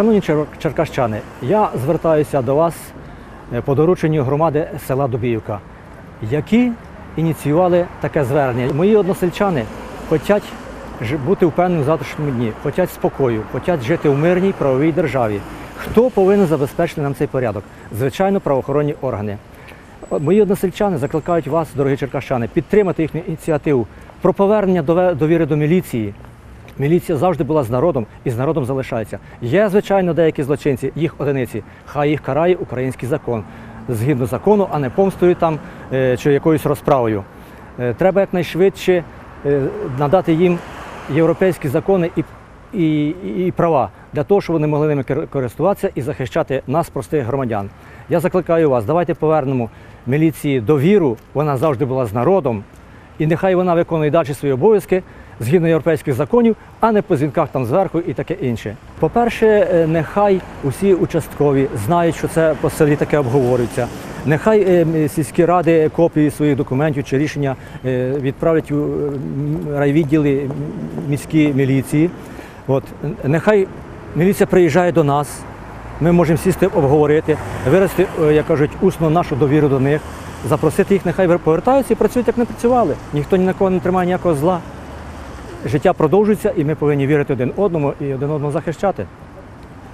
Шановні черкащани, я звертаюся до вас е, по дорученню громади села Дубіївка, які ініціювали таке звернення. Мої односельчани хочуть бути впевненими в завтрашньому дні, хочуть спокою, хочуть жити в мирній правовій державі. Хто повинен забезпечити нам цей порядок? Звичайно, правоохоронні органи. Мої односельчани закликають вас, дорогі черкащани, підтримати їхню ініціативу про повернення довіри до міліції. Міліція завжди була з народом і з народом залишається. Є, звичайно, деякі злочинці, їх одиниці. Хай їх карає український закон. Згідно закону, а не помстою там е, чи якоюсь розправою. Е, Треба якнайшвидше е, надати їм європейські закони і, і, і права для того, щоб вони могли ними користуватися і захищати нас, простих громадян. Я закликаю вас, давайте повернемо міліції довіру. Вона завжди була з народом, і нехай вона виконує далі свої обов'язки згідно європейських законів, а не по дзвінках там зверху і таке інше. По-перше, е, нехай усі участкові знають, що це по селі таке обговорюється. Нехай е, сільські ради копії своїх документів чи рішення е, відправлять у райвідділи міські міліції. От нехай міліція приїжджає до нас. Ми можемо сісти, обговорити, виразити, е, як кажуть, усно нашу довіру до них, запросити їх, нехай повертаються і працюють, як не працювали. Ніхто ні на кого не тримає ніякого зла. Життя продовжується, і ми повинні вірити один одному і один одного захищати,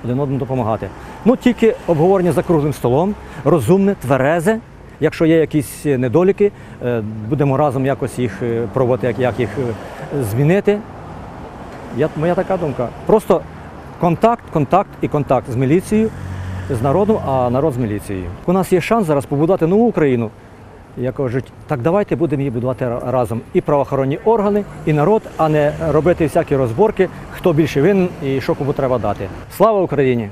один одному допомагати. Ну тільки обговорення за круглим столом, розумне, тверезе. Якщо є якісь недоліки, е, будемо разом якось їх е, пробувати, як, їх е, змінити. Я, моя така думка. Просто контакт, контакт і контакт з міліцією, з народом, а народ з міліцією. У нас є шанс зараз побудувати нову Україну. Як кажуть, так давайте будемо її будувати разом. І правоохоронні органи, і народ, а не робити всякі розборки, хто більше винен і що кому треба дати. Слава Україні!